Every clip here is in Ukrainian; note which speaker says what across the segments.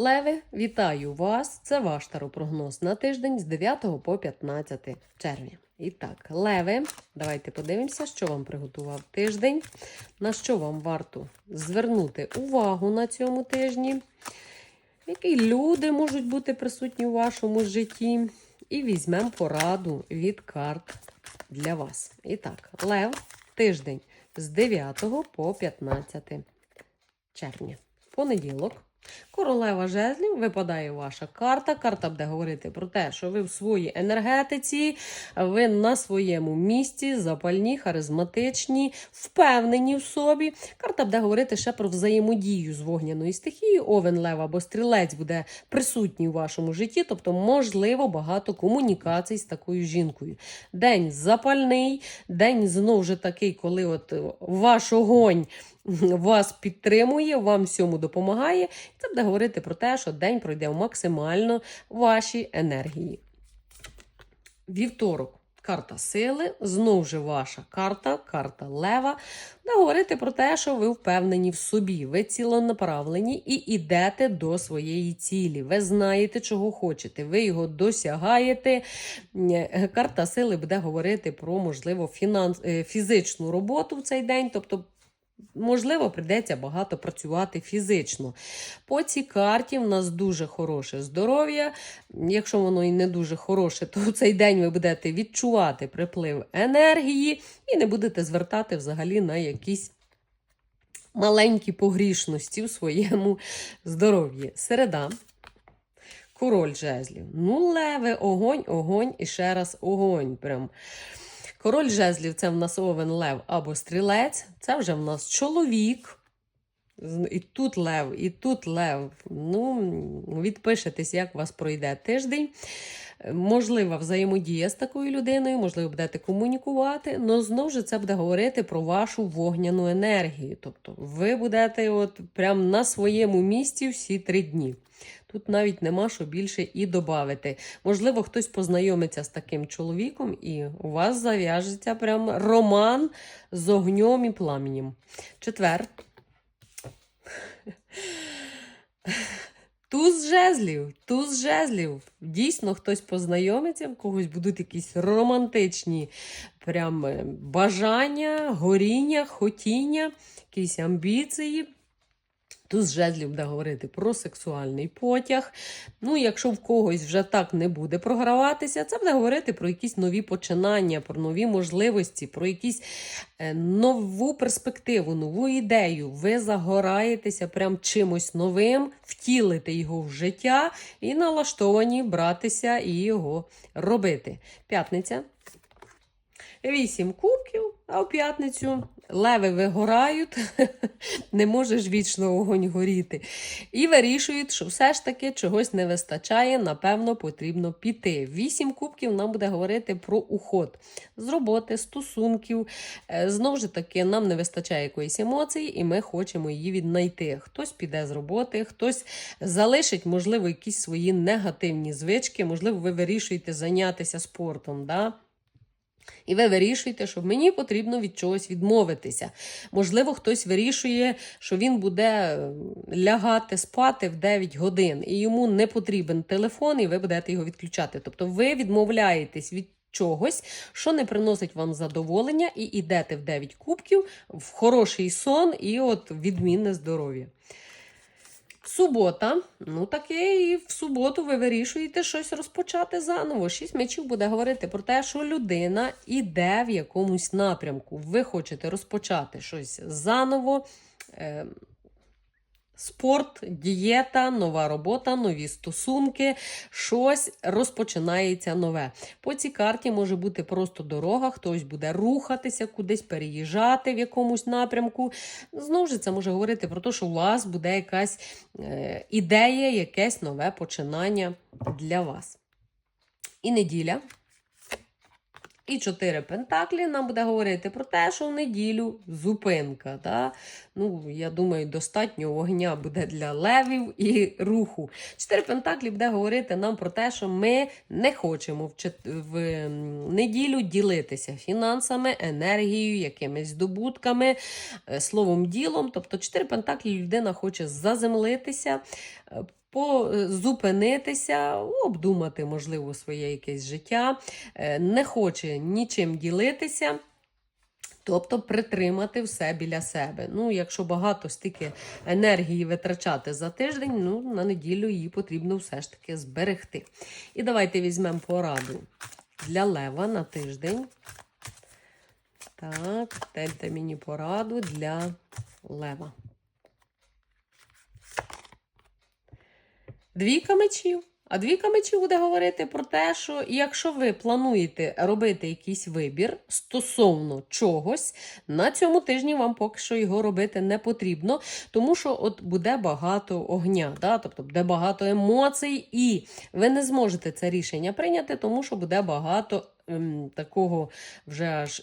Speaker 1: Леви, вітаю вас! Це ваш таропрогноз на тиждень з 9 по 15 червня. І так, леви, давайте подивимося, що вам приготував тиждень, на що вам варто звернути увагу на цьому тижні, які люди можуть бути присутні у вашому житті. І візьмемо пораду від карт для вас. І так, лев, тиждень з 9 по 15 червня. Понеділок. Королева жезлів випадає ваша карта. Карта буде говорити про те, що ви в своїй енергетиці, ви на своєму місці, запальні, харизматичні, впевнені в собі. Карта буде говорити ще про взаємодію з вогняною стихією. Овен, лев або стрілець буде присутній у вашому житті, тобто, можливо, багато комунікацій з такою жінкою. День запальний, день знову ж такий, коли от ваш огонь вас підтримує, вам всьому допомагає. Це буде говорити про те, що день пройде максимально вашій енергії. Вівторок. Карта сили, знову ж ваша карта, карта лева, буде говорити про те, що ви впевнені в собі, ви ціленаправлені і йдете до своєї цілі. Ви знаєте, чого хочете, ви його досягаєте. Е, Карта сили буде говорити про, можливо, фінанс... е, фізичну роботу в цей день, тобто Можливо, прийдеться багато працювати фізично. По цій карті в нас дуже хороше здоров'я. Якщо воно і не дуже хороше, то в цей день ви будете відчувати приплив енергії і не будете звертати взагалі на якісь маленькі погрішності в своєму здоров'ї. Середа. Король жезлів. Ну, леве, огонь, огонь і ще раз огонь. Прям. Король жезлів це в нас овен лев або стрілець, це вже в нас чоловік. І тут лев, і тут лев. Ну, відпишетесь, як у вас пройде тиждень. Можлива взаємодія з такою людиною, можливо, будете комунікувати, але знову ж це буде говорити про вашу вогняну енергію. Тобто ви будете от прям на своєму місці всі три дні. Тут навіть нема що більше і додати. Можливо, хтось познайомиться з таким чоловіком, і у вас зав'яжеться прям роман з огнем і пламенем. Четвер. Туз жезлів, туз жезлів. Дійсно, хтось познайомиться, в когось будуть якісь романтичні прям бажання, горіння, хотіння, якісь амбіції. Туз жезлів буде говорити про сексуальний потяг. Ну, якщо в когось вже так не буде програватися, це буде говорити про якісь нові починання, про нові можливості, про якісь е, нову перспективу, нову ідею. Ви загораєтеся прям чимось новим, втілите його в життя і налаштовані братися і його робити. П'ятниця. Вісім кубків, а в п'ятницю леви вигорають, не може ж вічно вогонь горіти. І вирішують, що все ж таки чогось не вистачає, напевно, потрібно піти. Вісім кубків нам буде говорити про уход з роботи, стосунків. Е, Знову ж таки, нам не вистачає якоїсь емоції, і ми хочемо її віднайти. Хтось піде з роботи, хтось залишить, можливо, якісь свої негативні звички, можливо, ви вирішуєте зайнятися спортом. Да? І ви вирішуєте, що мені потрібно від чогось відмовитися. Можливо, хтось вирішує, що він буде е, лягати спати в 9 годин, і йому не потрібен телефон, і ви будете його відключати. Тобто ви відмовляєтесь від чогось, що не приносить вам задоволення, і йдете в 9 кубків в хороший сон і от відмінне здоров'я. Субота, ну таке, і в суботу ви вирішуєте щось розпочати заново. Шість мечів буде говорити про те, що людина іде в якомусь напрямку. Ви хочете розпочати щось заново. Спорт, дієта, нова робота, нові стосунки, щось розпочинається нове. По цій карті може бути просто дорога, хтось буде рухатися, кудись переїжджати в якомусь напрямку. Знову ж це може говорити про те, що у вас буде якась е, ідея, якесь нове починання для вас. І неділя. І чотири пентаклі нам буде говорити про те, що в неділю зупинка. Да? Ну, Я думаю, достатньо вогня буде для левів і руху. Чотири пентаклі буде говорити нам про те, що ми не хочемо в, чет... в неділю ділитися фінансами, енергією, якимись здобутками, е, словом, ділом. Тобто, чотири пентаклі людина хоче заземлитися. По- е, обдумати, можливо, своє якесь життя, е, не хоче нічим ділитися. Тобто притримати все біля себе. Ну, якщо багато стільки енергії витрачати за тиждень, ну на неділю її потрібно все ж таки зберегти. І давайте візьмемо пораду для лева на тиждень. Так, дайте мені пораду для лева. Двійка мечів. А двійка мечів буде говорити про те, що якщо ви плануєте робити якийсь вибір стосовно чогось, на цьому тижні вам поки що його робити не потрібно, тому що от буде багато огня, да? тобто буде багато емоцій, і ви не зможете це рішення прийняти, тому що буде багато такого вже аж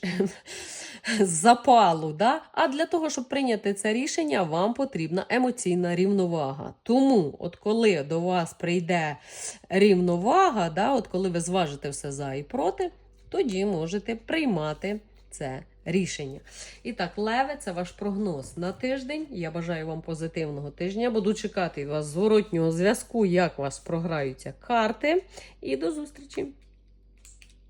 Speaker 1: запалу. Да? А для того, щоб прийняти це рішення, вам потрібна емоційна рівновага. Тому, от коли до вас прийде рівновага, да, от коли ви зважите все за і проти, тоді можете приймати це рішення. І так, Леве, це ваш прогноз на тиждень. Я бажаю вам позитивного тижня. Буду чекати вас зворотнього зв'язку, як вас програються карти. І до зустрічі!